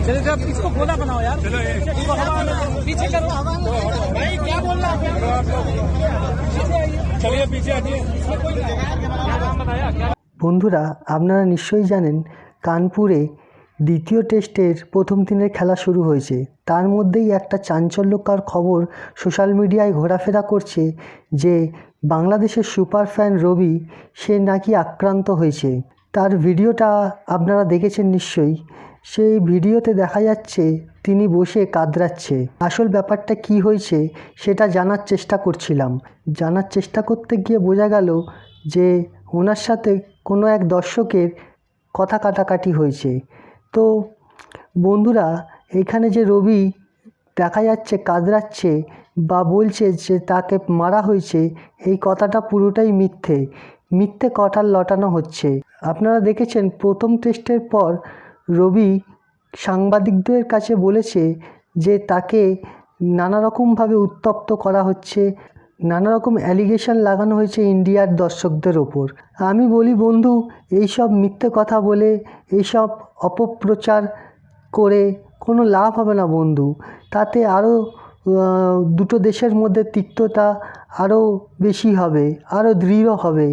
चलो जब इसको गोला बनाओ यार चलो ये इसको हवा में पीछे करो हवा में भाई क्या बोल रहा है चलिए पीछे हटिए क्या नाम बताया क्या বন্ধুরা আপনারা নিশ্চয়ই জানেন কানপুরে দ্বিতীয় টেস্টের প্রথম দিনের খেলা শুরু হয়েছে। তার মধ্যেই একটা চাঞ্চল্যকর খবর সোশ্যাল মিডিয়ায় ঘোরাফেরা করছে যে, বাংলাদেশের সুপার ফ্যান রবি, সে নাকি আক্রান্ত হয়েছে। তার ভিডিওটা আপনারা দেখেছেন নিশ্চয়ই। সেই ভিডিওতে দেখা যাচ্ছে তিনি বসে কাতরাচ্ছে আসল ব্যাপারটা কি হয়েছে সেটা জানার চেষ্টা করছিলাম। জানার চেষ্টা করতে গিয়ে বোঝা গেল যে, ওনার সাথে কোনো এক দর্শকের কথা কাটাকাটি হয়েছে। তো বন্ধুরা, এখানে যে রবি দেখা যাচ্ছে কাতরাচ্ছে বা বলছে যে তাকে মারা হয়েছে, এই কথাটা পুরোটাই মিথ্যে। মিথ্যে কটার লটানো হচ্ছে। আপনারা দেখেছেন, প্রথম টেস্টের পর রবি সাংবাদিকদের কাছে বলেছে যে তাকে নানা রকমভাবে উত্তপ্ত করা হচ্ছে নানা রকম অ্যালিগেশন লাগানো হয়েছে ইন্ডিয়ার দর্শকদের ওপর। আমি বলি, বন্ধু, এইসব মিথ্যে কথা বলে, এইসব অপপ্রচার করে কোনো লাভ হবে না, বন্ধু। তাতে আরও দুটো দেশের মধ্যে তিক্ততা আরও বেশি হবে, আরও দৃঢ় হবে।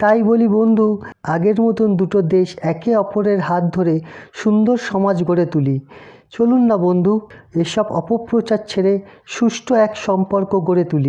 তাই বলি, বন্ধু, আগের মতন দুটো দেশ একে অপরের হাত ধরে সুন্দর সমাজ গড়ে তুলি। চলুন না, বন্ধু, এসব অপপ্রচার ছেড়ে সুষ্ঠু এক সম্পর্ক গড়ে তুলি।